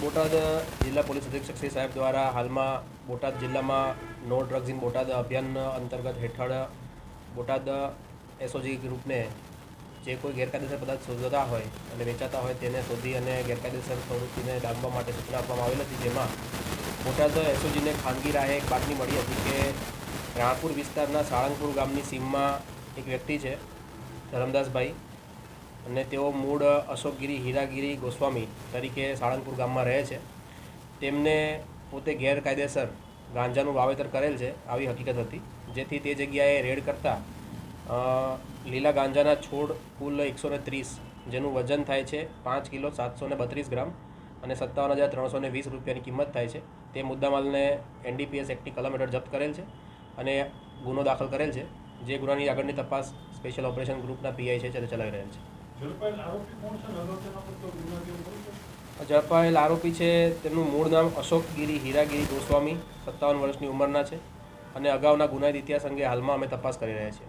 બોટાદ જિલ્લા પોલીસ અધિક્ષક શ્રી સાહેબ દ્વારા હાલમાં બોટાદ જિલ્લામાં નો ડ્રગ્સ ઇન બોટાદ અભિયાન અંતર્ગત હેઠળ બોટાદ એસઓજી ગ્રુપને જે કોઈ ગેરકાયદેસર પદાર્થ શોધતા હોય અને વેચાતા હોય તેને શોધી અને ગેરકાયદેસર પ્રવૃત્તિને ડામવા માટે સૂચના આપવામાં આવેલ હતી. જેમાં બોટાદ એસઓજીને ખાનગી રાહે એક બાતમી મળી હતી કે રાણપુર વિસ્તારના સાળંગપુર ગામની સીમમાં એક વ્યક્તિ છે, ધરમદાસભાઈ. અને તેઓ મૂળ અશોકગીરી, હીરાગીરી, ગોસ્વામી તરીકે સાળંગપુર ગામમાં રહે છે. તેમને પોતે ગેરકાયદેસર ગાંજાનું વાવેતર કરેલ છે, આવી હકીકત હતી. જેથી તે જગ્યાએ રેડ કરતાં લીલા ગાંજાના છોડ કુલ એકસો ત્રીસ, જેનું વજન થાય છે પાંચ કિલો સાતસો ને બત્રીસ ગ્રામ અને સત્તાવન હજાર ત્રણસો ને વીસ રૂપિયાની કિંમત થાય છે. તે મુદ્દામાલને એનડીપીએસ એક્ટની કલમ હેઠળ જપ્ત કરેલ છે અને ગુનો દાખલ કરેલ છે. જે ગુનાની આગળની તપાસ સ્પેશિયલ ઓપરેશન ગ્રુપના પીઆઈ છે તે ચલાવી રહેલ છે. ઝડપાયેલ આરોપી છે? તેમનું મૂળ નામ અશોક ગિરી હીરાગીરી ગોસ્વામી, સત્તાવન વર્ષની ઉંમરના છે અને અગાઉના ગુનાહિત ઇતિહાસ અંગે હાલમાં અમે તપાસ કરી રહ્યા છીએ.